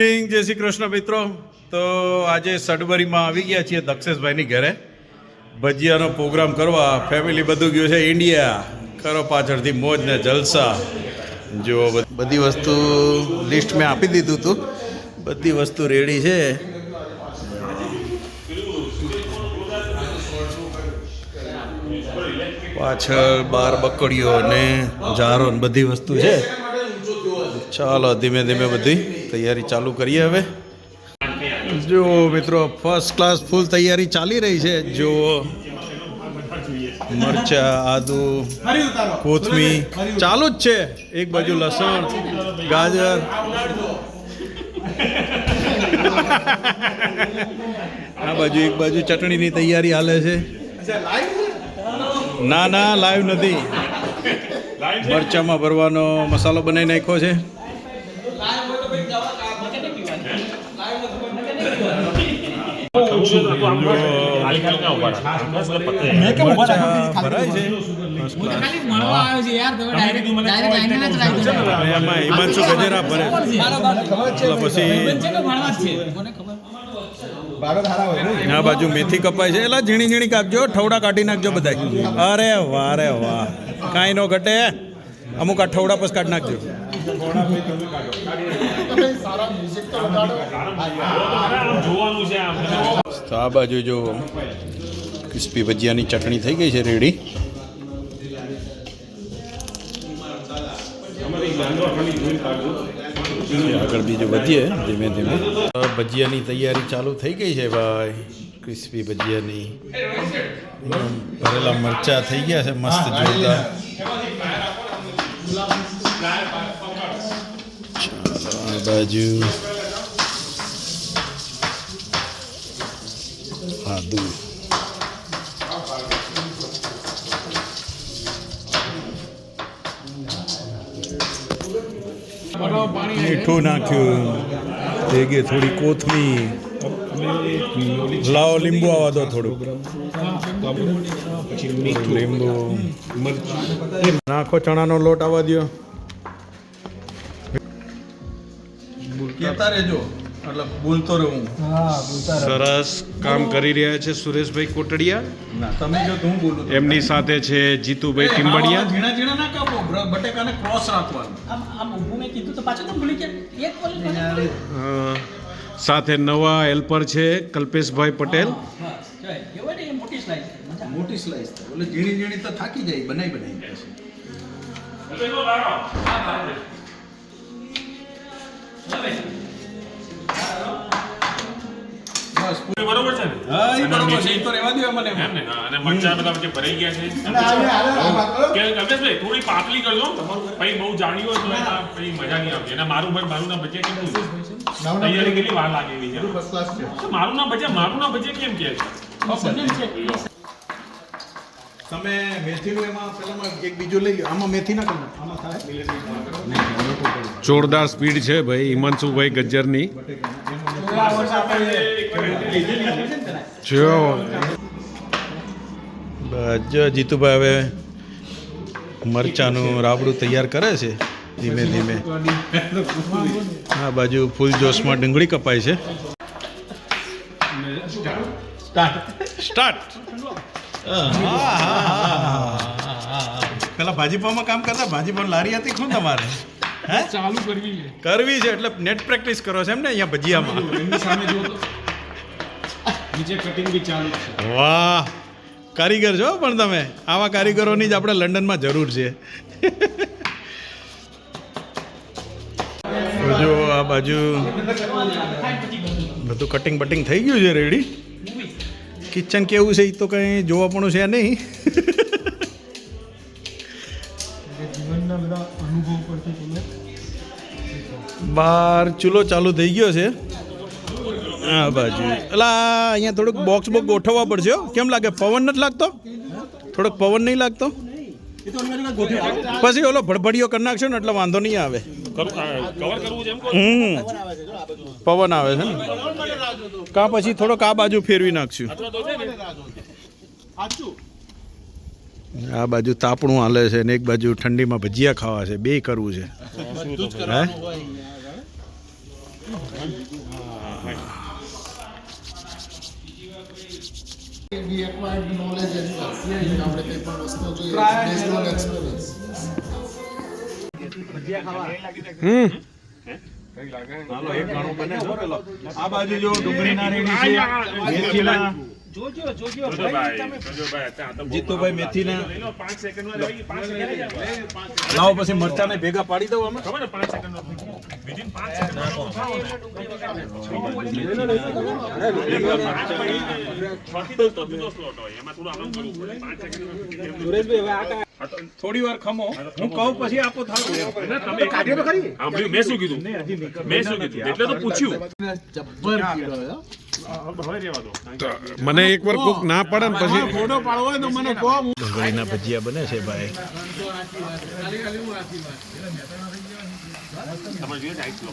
જય શ્રી કૃષ્ણ મિત્રો. તો આજે સડબરીમાં આવી ગયા છીએ દક્ષેશભાઈની ઘરે. ભજીયાનો પ્રોગ્રામ કરવા ફેમિલી બધું ગયું છે ઇન્ડિયા કરો પાછળથી મોજ ને જલસા. જો બધી વસ્તુ લિસ્ટ મેં આપી દીધું હતું બધી વસ્તુ રેડી છે. પાછળ બાર બકડીઓ ને જારો બધી વસ્તુ છે. ચાલો ધીમે ધીમે બધી. તૈયારી ચાલુ કરીએ હવે. જો મિત્રો ફર્સ્ટ ક્લાસ ફૂલ તૈયારી ચાલી રહી છે. જો મરચા, આદુ કોથમી ચાલુ જ છે. એક બાજુ લસણ, ગાજર. આ બાજુ એક બાજુ ચટણીની તૈયારી હાલે છે. ના ના લાઈવ નથી. મરચામાં ભરવાનો મસાલો બનાવી નાખ્યો છે. મરચાં ભરાય છે. ખાલી મળવા આવ્યો છે યાર. તમે ડાયરેક્ટ ડાયરેક્ટ આઈને ના ચલાવી દો એમાં હિમાંશુ ગજેરા ભરે. એટલે પછી ખબર. આ બાજુ મેથી કપાય છે. એટલે ઝીણી ઝીણી કાપજો ઠવડા કાઢી નાખજો બધા અરે વાહ રે વાહ. કાંઈ નો ઘટે. અમુક અઠવડા ઠવડા પછી કાઢી નાખજો. જોવાનું છે તો આ બાજુ જો ક્રિસ્પી ભજીયાની ચટણી થઈ ગઈ છે રેડી. આગળ બીજું વધીએ ધીમે ધીમે. તો ભજીયાની તૈયારી ચાલુ થઈ ગઈ છે ભાઈ ક્રિસ્પી ભજીયાની. ભરેલા મરચા થઈ ગયા છે મસ્ત જોરદાર. બાજુ આદુ મીઠું નાખ્યું. ભેગે થોડી કોથમી લાવો લીંબુ આવવા દો થોડુંક. લીંબુ. નાખો ચણાનો લોટ આવવા દો રહેજો. એટલે બોલતો રહું. સરસ કામ કરી રહ્યા છે સુરેશભાઈ કોટડિયા. ના તમે જો હું બોલું એમની સાથે છે જીતુભાઈ ટીમ્બડિયા ઝીણા ઝીણા ના કાપો બટેકાને ક્રોસ રાખવાનું. આમ આમ ઊભું મેં કીધું તો પાછું તો ભૂલી ગયા? એક બોલ સાથે નવા હેલ્પર છે કલ્પેશભાઈ પટેલ. મોટી સ્લાઈસ મોટી સ્લાઈસ એટલે ઝીણી ઝીણી તો થાકી જાય બનાવી બનાવી પછી બરોબર છે ને? હા એ અને બરોબર છે. મેથી- એ તો રહેવા દો મને એમ. ને? અને મરચાં બધા વચ્ચે ભરાઈ ગયા છે. કે કલ્પેશભાઈ થોડી પાતળી કરજો. પછી બહુ જાણી હોય તો મજા નહીં આવતી. અને મારું ભાઈ મારું ના બચે કેમ તૈયારી કેટલી વાર લાગે એવી છે? મારું ના બચે મારું ના બચે કેમ કે છે? તમે મેથીનું એમાં પહેલામાં એક બીજું લઈ લો આમાં મેથી ના કરો આમાં થાય? જોરદાર સ્પીડ છે ભાઈ હિમાંશુભાઈ ગજ્જરની. જો. જીતુભાઈ હવે મરચાનું રાબડું તૈયાર કરે છે ધીમે ધીમે. આ બાજુ ફૂલ જોશમાં ડુંગળી કપાય છે. સ્ટાર્ટ પેલા ભાજીપામાં કામ કરતા ભાજીપાની લારી હતી શું તમારે હે? ચાલુ કરવી છે. કરવી છે એટલે નેટ પ્રેક્ટિસ કરો છો એમ ને અહીંયા ભજીયામાં. એમની સામે જો તો. કટિંગ બી ચાલુ છે. વાહ. કારીગર છો પણ તમે. આવા કારીગરોની જ આપણે લંડનમાં જરૂર છે. જો આ બાજુ બધું કટિંગ બટિંગ થઈ ગયું છે રેડી કિચન કેવું છે એ તો કંઈ જોવા પણ છે નહીં. જીવનના બધા અનુભવ પરથી તમે બહાર ચૂલો ચાલુ થઈ ગયો છે. આ બાજુ. એટલે અહીંયા થોડુંક બોક્સ બોક્સ ગોઠવવા પડશે કેમ લાગે? પવન નથી લાગતો? થોડોક પવન નહીં લાગતો? પછી ઓલો ભડભડિયો કરી નાખશો ને એટલે વાંધો નહીં આવે. કવર કરવું છે એમ કહો? હમ. પવન આવે છે ને? કા પછી થોડોક આ બાજુ ફેરવી નાખશું. આ બાજુ તાપણું હાલે છે ને એક બાજુ ઠંડીમાં ભજીયા ખાવા છે બે કરવું છે. હે? We acquired knowledge as well. આપણે કંઈ પણ આ બાજુ જો છે જોજો જોજો. આ જીતુભાઈ જાઓ. લાવો પછી મરચાને ભેગા પાડી દઉં અમે ખબર ને. પાંચ સેકન્ડ વિધિન પાંચ સેકન્ડ તો થોડું વાર ખમો. હું કહું પછી આપો થાળ તમે સાંભળ્યું મેં શું કીધું? મેં શું કીધું? એટલે તો પૂછ્યું. મને એક વાર કોક ના પડે ને પછી ફોટો પાડવો હોય તો મને કહો. ડુંગળીના ભજીયા બને છે ભાઈ. તમારે જોઈએ આઈસ લો.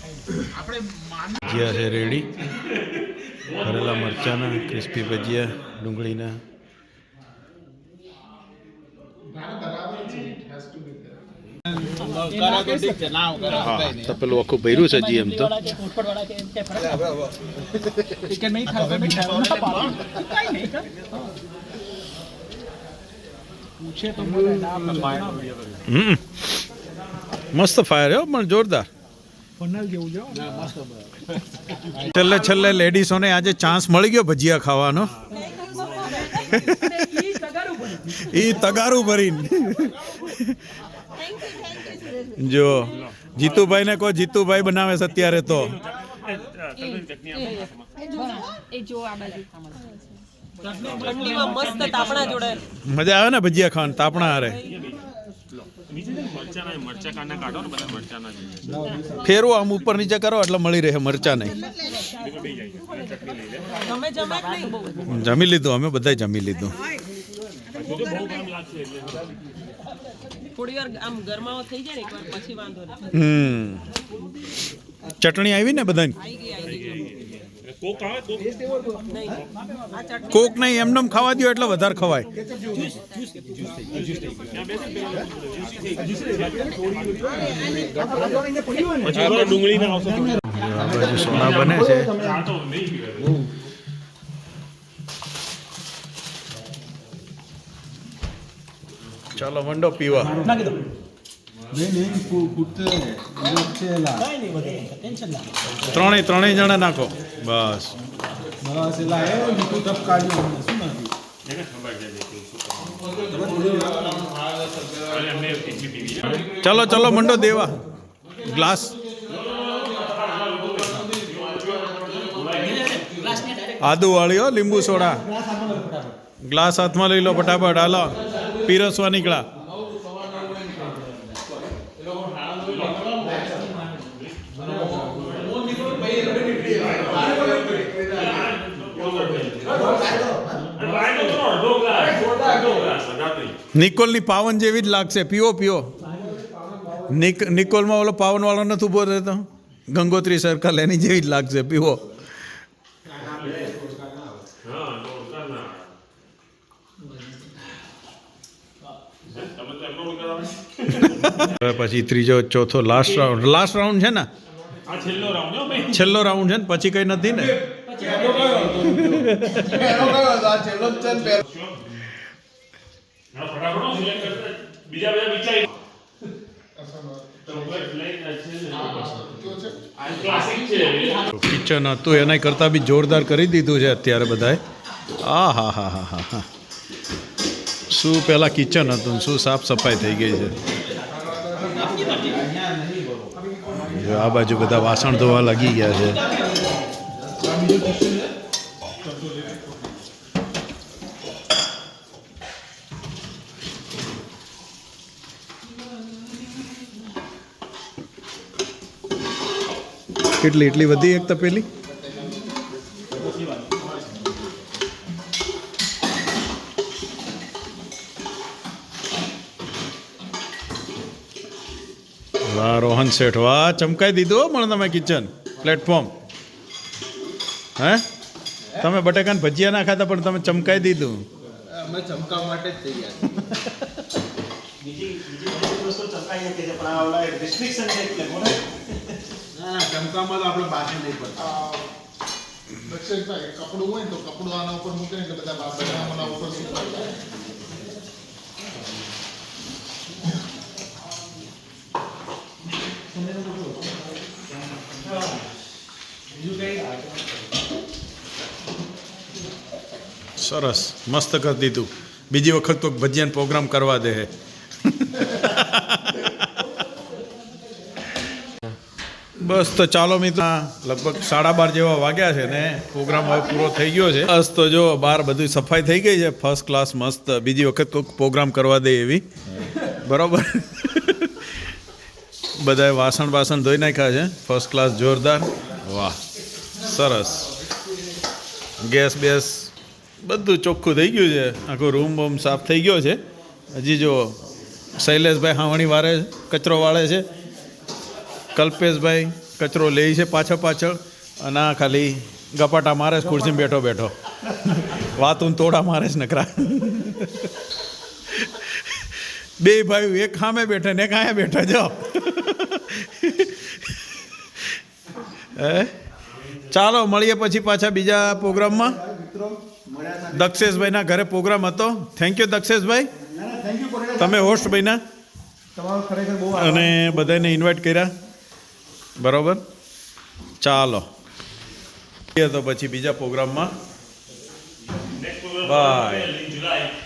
ભજીયા છે રેડી ભરેલા મરચાના ક્રિસ્પી ભજીયા, ડુંગળીના. હા પેલું આખું ભર્યું છે હજી એમ તો. મસ્ત ફાયર હો, પણ જોરદાર. છેલ્લે છેલ્લે લેડીઝોને આજે ચાન્સ મળી ગયો ભજીયા ખાવાનો. એ તગારું ભરીને. જો જીતુભાઈ ને કહો જીતુભાઈ બનાવે છે અત્યારે તો. એ જો આ બાજુ. ચટણીમાં મસ્ત તાપણા જોડે મજા આવે ને ભજીયા ખાવાની તાપણા હારે. ફેરવો આમ ઉપર નીચે કરો એટલે મળી રહે મરચા નહીં. જમા લીધું અમે બધા જમી લીધું. ચટણી આવી ને બધાની? કોક નહીં. આ ચટણી કોક નહીં એમને ખાવા દો એટલે વધારે ખવાય. પછી ડુંગળી આ બાજુ સોના બને છે. ચાલો મંડો પીવા. ત્રણેય ત્રણેય જણા નાખો. બસ. ચલો ચલો મંડો દેવા. ગ્લાસ. આદુ વાળ્યો હો લીંબુ સોડા. ગ્લાસ હાથમાં લઈ લો ફટાફટ. હાલો. પીરસવા નીકળ્યા અડધો ગ્લાસ અડધો ગ્લાસ વધારે નહીં. નિકોલની પાવન જેવી જ લાગશે. પીઓ પીઓ. નિક નિકોલમાં ઓલો પાવનવાળો નથી ઊભો રહેતો? ગંગોત્રી સર્કલ એની જેવી જ લાગશે. પીવો પછી ત્રીજો ચોથો લાસ્ટ રાઉન્ડ લાસ્ટ રાઉન્ડ છે ને? છેલ્લો રાઉન્ડ છેલ્લો રાઉન્ડ છે ને? પછી કઈ નથી ને? ફટાફટ કરતા. બીજા બધા વિચારી કિચન હતું એના કરતાં બી જોરદાર કરી દીધું છે અત્યારે બધાએ. આ હા હા હા હા હા શું પહેલાં કિચન હતું ને શું સાફ સફાઈ થઈ ગઈ છે? જો આ બાજુ બધા વાસણ ધોવા લાગી ગયા છે. કેટલી? એટલી વધી એક તપેલી? વાહ રોહન શેઠ વાહ ચમકાઈ દીધું પણ તમે કિચન પ્લેટફોર્મ હે? તમે બટેકાને ભજીયા ના ખાતા પણ તમે ચમકાઈ દીધું. માટે જ તૈયાર ના ના તો આપણે બાકી નહીં પડતા. દક્ષેશભાઈ કપડું હોય તો કપડું આના ઉપર મૂકે ને એટલે બધા બાપડા ઉપર સુકાઈ જાય સરસ. મસ્ત કરી દીધું. બીજી વખત તો ભજીયાનો પ્રોગ્રામ કરવા દે બસ તો ચાલો મિત્રો. લગભગ સાડા બાર જેવા વાગ્યા છે ને. પ્રોગ્રામ હવે પૂરો થઈ ગયો છે. બસ તો જો બાર બધું સફાઈ થઈ ગઈ છે. ફર્સ્ટ ક્લાસ મસ્ત. બીજી વખત કોઈક પ્રોગ્રામ કરવા દે એવી. બરાબર? બધાએ વાસણ વાસણ ધોઈ નાખ્યા છે. ફર્સ્ટ ક્લાસ જોરદાર. વાહ. સરસ. ગેસ બેસ બધું ચોખ્ખું થઈ ગયું છે. આખો રૂમ બૂમ સાફ થઈ ગયો છે. હજી જો શૈલેષભાઈ હાવણી વારે કચરો વાળે છે. કલ્પેશભાઈ કચરો લે છે પાછળ પાછળ અને આ ખાલી ગપાટા મારે છે ખુરશીમાં બેઠો બેઠો. વાતું તોડા મારે છે નકરા. બે ભાઈ એક સામે બેઠા ને એક અહીંયા બેઠા જાઓ ચાલો મળીએ પછી પાછા બીજા પ્રોગ્રામમાં. દક્ષેશભાઈના ઘરે પ્રોગ્રામ હતો. Thank you Daksheshbhai. તમે હોસ્ટ ભાઈના અને બધાને ઇન્વાઇટ કર્યા. બરોબર? ચાલો. તો પછી બીજા પ્રોગ્રામમાં. બાય